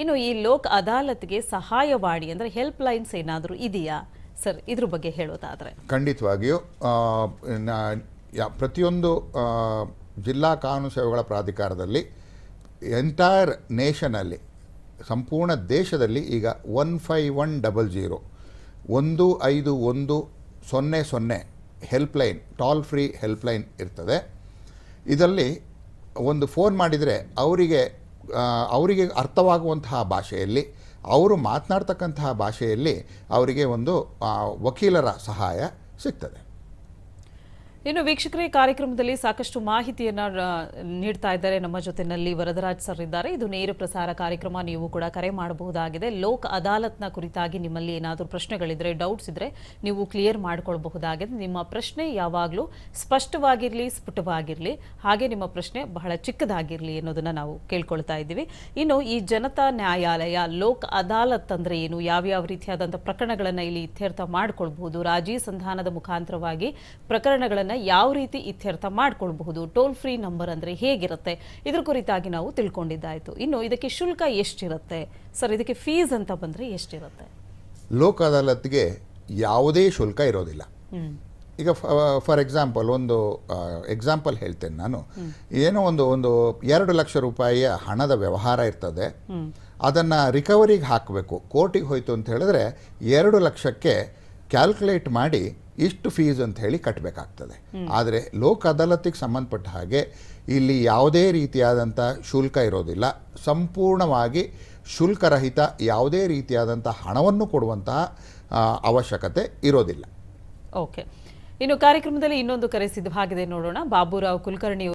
ಇನ್ನು ಈ ಲೋಕ್ ಅದಾಲತ್ಗೆ ಸಹಾಯವಾಣಿ ಅಂದರೆ ಹೆಲ್ಪ್ ಲೈನ್ಸ್ ಏನಾದರೂ ಇದೆಯಾ? ಸರ್ ಇದ್ರ ಬಗ್ಗೆ ಹೇಳೋದಾದ್ರೆ. ಖಂಡಿತವಾಗಿಯೂ ಪ್ರತಿಯೊಂದು ಜಿಲ್ಲಾ ಕಾನೂನು ಸೇವೆಗಳ ಪ್ರಾಧಿಕಾರದಲ್ಲಿ ಎಂಟೈರ್ ನೇಷನಲ್ಲಿ ಸಂಪೂರ್ಣ ದೇಶದಲ್ಲಿ ಈಗ one five one double zero ಒಂದು ಐದು ಒಂದು ಸೊನ್ನೆ ಸೊನ್ನೆ ಹೆಲ್ಪ್ಲೈನ್ ಟಾಲ್ ಫ್ರೀ ಹೆಲ್ಪ್ಲೈನ್ ಇರ್ತದೆ. ಇದರಲ್ಲಿ ಒಂದು ಫೋನ್ ಮಾಡಿದರೆ ಅವರಿಗೆ ಅವರಿಗೆ ಅರ್ಥವಾಗುವಂತಹ ಭಾಷೆಯಲ್ಲಿ ಅವರು ಮಾತನಾಡ್ತಕ್ಕಂತಹ ಭಾಷೆಯಲ್ಲಿ ಅವರಿಗೆ ಒಂದು ವಕೀಲರ ಸಹಾಯ ಸಿಗ್ತದೆ. ಇನ್ನು ವೀಕ್ಷಕರೇ ಕಾರ್ಯಕ್ರಮದಲ್ಲಿ ಸಾಕಷ್ಟು ಮಾಹಿತಿಯನ್ನು ನೀಡ್ತಾ ಇದ್ದಾರೆ. ನಮ್ಮ ಜೊತೆನಲ್ಲಿ ವರದರಾಜ್ ಸರ್ ಇದ್ದಾರೆ. ಇದು ನೇರ ಪ್ರಸಾರ ಕಾರ್ಯಕ್ರಮ. ನೀವು ಕೂಡ ಕರೆ ಮಾಡಬಹುದಾಗಿದೆ. ಲೋಕ ಅದಾಲತ್ನ ಕುರಿತಾಗಿ ನಿಮ್ಮಲ್ಲಿ ಏನಾದರೂ ಪ್ರಶ್ನೆಗಳಿದ್ರೆ ಡೌಟ್ಸ್ ಇದ್ರೆ ನೀವು ಕ್ಲಿಯರ್ ಮಾಡ್ಕೊಳ್ಬಹುದಾಗಿದೆ. ನಿಮ್ಮ ಪ್ರಶ್ನೆ ಯಾವಾಗಲೂ ಸ್ಪಷ್ಟವಾಗಿರಲಿ, ಸ್ಫುಟವಾಗಿರಲಿ, ಹಾಗೆ ನಿಮ್ಮ ಪ್ರಶ್ನೆ ಬಹಳ ಚಿಕ್ಕದಾಗಿರಲಿ ಅನ್ನೋದನ್ನ ನಾವು ಕೇಳ್ಕೊಳ್ತಾ ಇದ್ದೀವಿ. ಇನ್ನು ಈ ಜನತಾ ನ್ಯಾಯಾಲಯ, ಲೋಕ ಅದಾಲತ್ ಅಂದ್ರೆ ಏನು? ಯಾವ್ಯಾವ ರೀತಿಯಾದಂಥ ಪ್ರಕರಣಗಳನ್ನು ಇಲ್ಲಿ ಇತ್ಯರ್ಥ ಮಾಡಿಕೊಳ್ಬಹುದು? ರಾಜೀ ಸಂಧಾನದ ಮುಖಾಂತರವಾಗಿ ಪ್ರಕರಣಗಳನ್ನು ಯಾವ ರೀತಿ ಇತ್ಯರ್ಥ ಮಾಡ್ಕೊಳ್ಬಹುದು? ಟೋಲ್ ಫ್ರೀ ನಂಬರ್ ಅಂದ್ರೆ ಹೇಗಿರುತ್ತೆ? ಇದ್ರ ಕುರಿತಾಗಿ ನಾವು ತಿಳ್ಕೊಂಡಿದ್ದಾಯ್ತು. ಇನ್ನು ಇದಕ್ಕೆ ಶುಲ್ಕ ಎಷ್ಟಿರುತ್ತೆ? ಸರ್ ಇದಕ್ಕೆ ಫೀಸ್ ಅಂತ ಬಂದ್ರೆ ಎಷ್ಟಿರುತ್ತೆ? ಲೋಕ ಅದಾಲತ್ಗೆ ಯಾವುದೇ ಶುಲ್ಕ ಇರೋದಿಲ್ಲ. ಈಗ ಫಾರ್ ಎಕ್ಸಾಂಪಲ್ ಒಂದು ಎಕ್ಸಾಂಪಲ್ ಹೇಳ್ತೇನೆ ನಾನು. ಏನೋ ಒಂದು ಒಂದು ಎರಡು ಲಕ್ಷ ರೂಪಾಯಿಯ ಹಣದ ವ್ಯವಹಾರ ಇರ್ತದೆ. ಅದನ್ನು ರಿಕವರಿಗೆ ಹಾಕಬೇಕು. ಕೋರ್ಟಿಗೆ ಹೋಯ್ತು ಅಂತ ಹೇಳಿದ್ರೆ ಎರಡು ಲಕ್ಷಕ್ಕೆ ಕ್ಯಾಲ್ಕುಲೇಟ್ ಮಾಡಿ ಇಷ್ಟು ಫೀಸ್ ಅಂತ ಹೇಳಿ ಕಟ್ಟಬೇಕಾಗ್ತದೆ ಆದರೆ ಲೋಕ್ ಅದಾಲತಿಗೆ ಸಂಬಂಧಪಟ್ಟ ಹಾಗೆ ಇಲ್ಲಿ ಯಾವುದೇ ರೀತಿಯಾದಂಥ ಶುಲ್ಕ ಇರೋದಿಲ್ಲ. ಸಂಪೂರ್ಣವಾಗಿ ಶುಲ್ಕರಹಿತ ಯಾವುದೇ ರೀತಿಯಾದಂಥ ಹಣವನ್ನು ಕೊಡುವಂತಹ ಅವಶ್ಯಕತೆ ಇರೋದಿಲ್ಲ. ಓಕೆ ಇನ್ನು ಕಾರ್ಯಕ್ರಮದಲ್ಲಿ ಇನ್ನೊಂದು ಕರೆ ಸಿದ್ಧವಾಗಿದೆ ನೋಡೋಣ. ಬಾಬುರಾವ್ ಕುಲಕರ್ಣಿ